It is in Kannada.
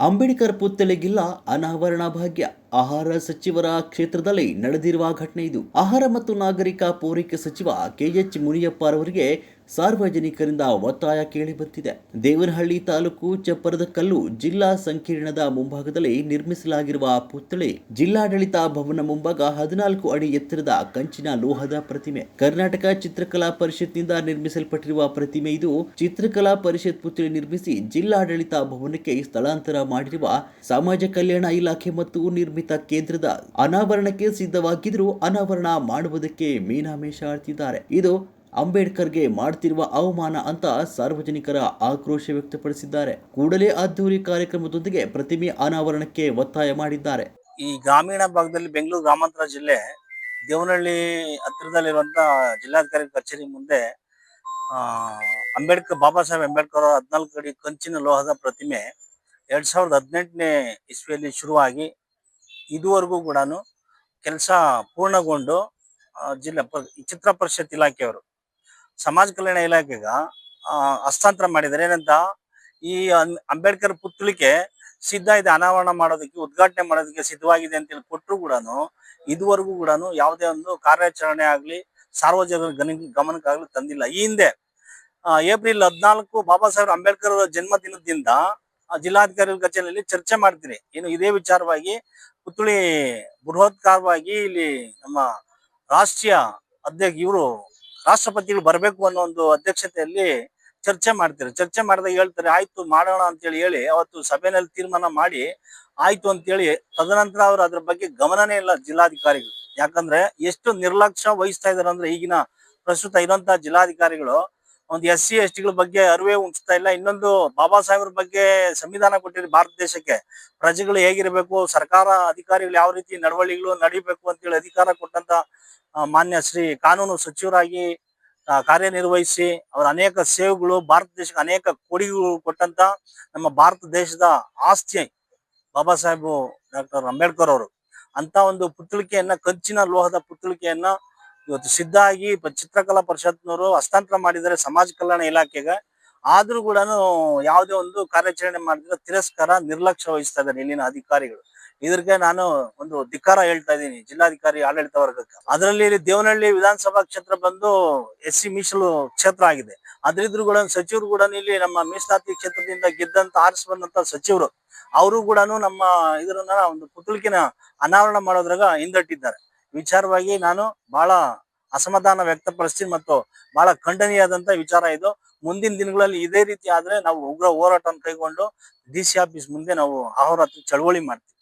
ಅಂಬೇಡ್ಕರ್ ಪುತ್ಥಳಿಗಿಲ್ಲ ಅನಾವರಣ ಭಾಗ್ಯ. ಆಹಾರ ಸಚಿವರ ಕ್ಷೇತ್ರದಲ್ಲಿ ನಡೆದಿರುವ ಘಟನೆ ಇದು. ಆಹಾರ ಮತ್ತು ನಾಗರಿಕ ಪೂರೈಕೆ ಸಚಿವ ಕೆಎಚ್ ಮುನಿಯಪ್ಪ ಅವರಿಗೆ ಸಾರ್ವಜನಿಕರಿಂದ ಒತ್ತಾಯ ಕೇಳಿಬಂದಿದೆ ದೇವನಹಳ್ಳಿ ತಾಲೂಕು ಚಪ್ಪರದ ಕಲ್ಲು ಜಿಲ್ಲಾ ಸಂಕೀರ್ಣದ ಮುಂಭಾಗದಲ್ಲಿ ನಿರ್ಮಿಸಲಾಗಿರುವ ಪುತ್ಥಳಿ. ಜಿಲ್ಲಾಡಳಿತ ಭವನ ಮುಂಭಾಗ ಹದಿನಾಲ್ಕು ಅಡಿ ಎತ್ತರದ ಕಂಚಿನ ಲೋಹದ ಪ್ರತಿಮೆ. ಕರ್ನಾಟಕ ಚಿತ್ರಕಲಾ ಪರಿಷತ್ನಿಂದ ನಿರ್ಮಿಸಲ್ಪಟ್ಟಿರುವ ಪ್ರತಿಮೆ ಇದು ಚಿತ್ರಕಲಾ ಪರಿಷತ್ ಪುತ್ಥಳಿ ನಿರ್ಮಿಸಿ ಜಿಲ್ಲಾಡಳಿತ ಭವನಕ್ಕೆ ಸ್ಥಳಾಂತರ ಮಾಡಿರುವ ಸಮಾಜ ಕಲ್ಯಾಣ ಇಲಾಖೆ ಮತ್ತು ನಿರ್ಮಿತ ಕೇಂದ್ರದ ಅನಾವರಣಕ್ಕೆ ಸಿದ್ಧವಾಗಿದ್ದರೂ ಅನಾವರಣ ಮಾಡುವುದಕ್ಕೆ ಮೀನಾಮೇಷ ಆಡ್ತಿದ್ದಾರೆ ಇದು ಅಂಬೇಡ್ಕರ್ಗೆ ಮಾಡ್ತಿರುವ ಅವಮಾನ ಅಂತ ಸಾರ್ವಜನಿಕರ ಆಕ್ರೋಶ ವ್ಯಕ್ತಪಡಿಸಿದ್ದಾರೆ. ಕೂಡಲೇ ಅದ್ದೂರಿ ಕಾರ್ಯಕ್ರಮದೊಂದಿಗೆ ಪ್ರತಿಮೆ ಅನಾವರಣಕ್ಕೆ ಒತ್ತಾಯ ಮಾಡಿದ್ದಾರೆ. ಈ ಗ್ರಾಮೀಣ ಭಾಗದಲ್ಲಿ ಬೆಂಗಳೂರು ಗ್ರಾಮಾಂತರ ಜಿಲ್ಲೆ ದೇವನಹಳ್ಳಿ ಹತ್ತಿರದಲ್ಲಿರುವಂತಹ ಜಿಲ್ಲಾಧಿಕಾರಿ ಕಚೇರಿ ಮುಂದೆ ಅಂಬೇಡ್ಕರ್, ಬಾಬಾ ಸಾಹೇಬ್ ಅಂಬೇಡ್ಕರ್ ಅವರ ಹದಿನಾಲ್ಕು ಅಡಿ ಕಂಚಿನ ಲೋಹದ ಪ್ರತಿಮೆ ಎರಡ್ ಸಾವಿರದ ಹದಿನೆಂಟನೇ ಇಸ್ವಿಯಲ್ಲಿ ಶುರುವಾಗಿ ಇದುವರೆಗೂ ಕೂಡ ಕೆಲಸ ಪೂರ್ಣಗೊಂಡು ಜಿಲ್ಲಾ ಚಿತ್ರ ಪರಿಷತ್ ಇಲಾಖೆಯವರು ಸಮಾಜ ಕಲ್ಯಾಣ ಇಲಾಖೆಗ ಹಸ್ತಾಂತರ ಮಾಡಿದರೆ ಏನಂತ ಈ ಅಂಬೇಡ್ಕರ್ ಪುತ್ಥಳಿಕೆ ಸಿದ್ಧ ಇದೆ ಅನಾವರಣ ಮಾಡೋದಕ್ಕೆ ಉದ್ಘಾಟನೆ ಮಾಡೋದಕ್ಕೆ ಸಿದ್ಧವಾಗಿದೆ ಅಂತ ಹೇಳಿ ಕೊಟ್ಟರು ಕೂಡ ಇದುವರೆಗೂ ಕೂಡ ಯಾವುದೇ ಒಂದು ಕಾರ್ಯಾಚರಣೆ ಆಗಲಿ ಸಾರ್ವಜನಿಕ ಗನ ಗಮನಕ್ಕಾಗಲಿ ತಂದಿಲ್ಲ. ಈ ಹಿಂದೆ ಏಪ್ರಿಲ್ ಹದಿನಾಲ್ಕು ಬಾಬಾ ಸಾಹೇಬ್ ಅಂಬೇಡ್ಕರ್ ಅವರ ಜನ್ಮದಿನದಿಂದ ಆ, ಜಿಲ್ಲಾಧಿಕಾರಿ ಕಚೇರಿಯಲ್ಲಿ ಚರ್ಚೆ ಮಾಡ್ತೀರಿ. ಏನು ಇದೇ ವಿಚಾರವಾಗಿ ಪುತ್ಳಿ ಬೃಹತ್ಕಾರವಾಗಿ ಇಲ್ಲಿ ನಮ್ಮ ರಾಷ್ಟ್ರೀಯ ಅಧ್ಯಕ್ಷ ಇವರು ರಾಷ್ಟ್ರಪತಿಗಳು ಬರಬೇಕು ಅನ್ನೋ ಒಂದು ಅಧ್ಯಕ್ಷತೆಯಲ್ಲಿ ಚರ್ಚೆ ಮಾಡ್ತಾರೆ. ಚರ್ಚೆ ಮಾಡಿದಾಗ ಹೇಳ್ತಾರೆ, ಆಯ್ತು ಮಾಡೋಣ ಅಂತೇಳಿ ಹೇಳಿ, ಅವತ್ತು ಸಭೆಯಲ್ಲಿ ತೀರ್ಮಾನ ಮಾಡಿ ಆಯ್ತು ಅಂತೇಳಿ. ತದನಂತರ ಅವ್ರು ಅದ್ರ ಬಗ್ಗೆ ಗಮನನೇ ಇಲ್ಲ ಜಿಲ್ಲಾಧಿಕಾರಿಗಳು. ಯಾಕಂದ್ರೆ ಎಷ್ಟು ನಿರ್ಲಕ್ಷ್ಯ ವಹಿಸ್ತಾ ಇದಾರೆ ಅಂದ್ರೆ ಈಗಿನ ಪ್ರಸ್ತುತ ಇರುವಂತಹ ಜಿಲ್ಲಾಧಿಕಾರಿಗಳು ಒಂದು ಎಸ್ ಸಿ ಎಸ್ ಟಿಗಳ ಬಗ್ಗೆ ಅರಿವೇ ಉಂಚ್ತಾ ಇಲ್ಲ. ಇನ್ನೊಂದು ಬಾಬಾ ಸಾಹೇಬ್ರ ಬಗ್ಗೆ ಸಂವಿಧಾನ ಕೊಟ್ಟಿರಿ ಭಾರತ ದೇಶಕ್ಕೆ. ಪ್ರಜೆಗಳು ಹೇಗಿರಬೇಕು, ಸರ್ಕಾರ ಅಧಿಕಾರಿಗಳು ಯಾವ ರೀತಿ ನಡವಳಿಗಳು ನಡಿಬೇಕು ಅಂತೇಳಿ ಅಧಿಕಾರ ಕೊಟ್ಟಂತ ಮಾನ್ಯ ಶ್ರೀ ಕಾನೂನು ಸಚಿವರಾಗಿ ಕಾರ್ಯನಿರ್ವಹಿಸಿ ಅವರ ಅನೇಕ ಸೇವೆಗಳು ಭಾರತ ದೇಶಕ್ಕೆ ಅನೇಕ ಕೊಡುಗೆಗಳು ಕೊಟ್ಟಂತ ನಮ್ಮ ಭಾರತ ದೇಶದ ಆಸ್ತಿ ಬಾಬಾ ಸಾಹೇಬ್ ಡಾಕ್ಟರ್ ಅಂಬೇಡ್ಕರ್ ಅವರು. ಅಂತ ಒಂದು ಪುತ್ಳಿಕೆಯನ್ನ ಕಂಚಿನ ಲೋಹದ ಪುತ್ಥಳಿಕೆಯನ್ನ ಇವತ್ತು ಸಿದ್ಧ ಆಗಿ ಚಿತ್ರಕಲಾ ಪರಿಷತ್ನವರು ಹಸ್ತಾಂತರ ಮಾಡಿದರೆ ಸಮಾಜ ಕಲ್ಯಾಣ ಇಲಾಖೆಗೆ. ಆದ್ರೂ ಕೂಡ ಯಾವುದೇ ಒಂದು ಕಾರ್ಯಾಚರಣೆ ಮಾಡಿದ್ರೆ ತಿರಸ್ಕಾರ ನಿರ್ಲಕ್ಷ್ಯ ವಹಿಸ್ತಾ ಇದ್ದಾರೆ ಇಲ್ಲಿನ ಅಧಿಕಾರಿಗಳು. ಇದಕ್ಕೆ ನಾನು ಒಂದು ಧಿಕ್ಕಾರ ಹೇಳ್ತಾ ಇದ್ದೀನಿ, ಜಿಲ್ಲಾಧಿಕಾರಿ ಆಡಳಿತ ವರ್ಗಕ್ಕೆ. ಅದರಲ್ಲಿ ಇಲ್ಲಿ ದೇವನಹಳ್ಳಿ ವಿಧಾನಸಭಾ ಕ್ಷೇತ್ರ ಬಂದು ಎಸ್ ಸಿ ಮೀಸಲು ಕ್ಷೇತ್ರ ಆಗಿದೆ. ಅದ್ರಿದ್ರು ಕೂಡ ಸಚಿವರು ಕೂಡ ಇಲ್ಲಿ ನಮ್ಮ ಮೀಸಲಾತಿ ಕ್ಷೇತ್ರದಿಂದ ಗೆದ್ದಂತ ಆರಿಸಿ ಬಂದಂತ ಸಚಿವರು, ಅವರು ಕೂಡ ನಮ್ಮ ಇದರನ್ನ ಒಂದು ಪುತ್ಳಿಕೆನ ಅನಾವರಣ ಮಾಡೋದ್ರಾಗ ಹಿಂದಟ್ಟಿದ್ದಾರೆ. ವಿಚಾರವಾಗಿ ನಾನು ಬಹಳ ಅಸಮಾಧಾನ ವ್ಯಕ್ತಪಡಿಸ್ತೀನಿ ಮತ್ತು ಬಹಳ ಖಂಡನೀಯಾದಂತ ವಿಚಾರ ಇದು. ಮುಂದಿನ ದಿನಗಳಲ್ಲಿ ಇದೇ ರೀತಿ ಆದ್ರೆ ನಾವು ಉಗ್ರ ಹೋರಾಟವನ್ನು ಕೈಗೊಂಡು ಡಿ ಸಿ ಆಫೀಸ್ ಮುಂದೆ ನಾವು ಅಹೋರಾತ್ರಿ ಚಳವಳಿ ಮಾಡ್ತೀವಿ.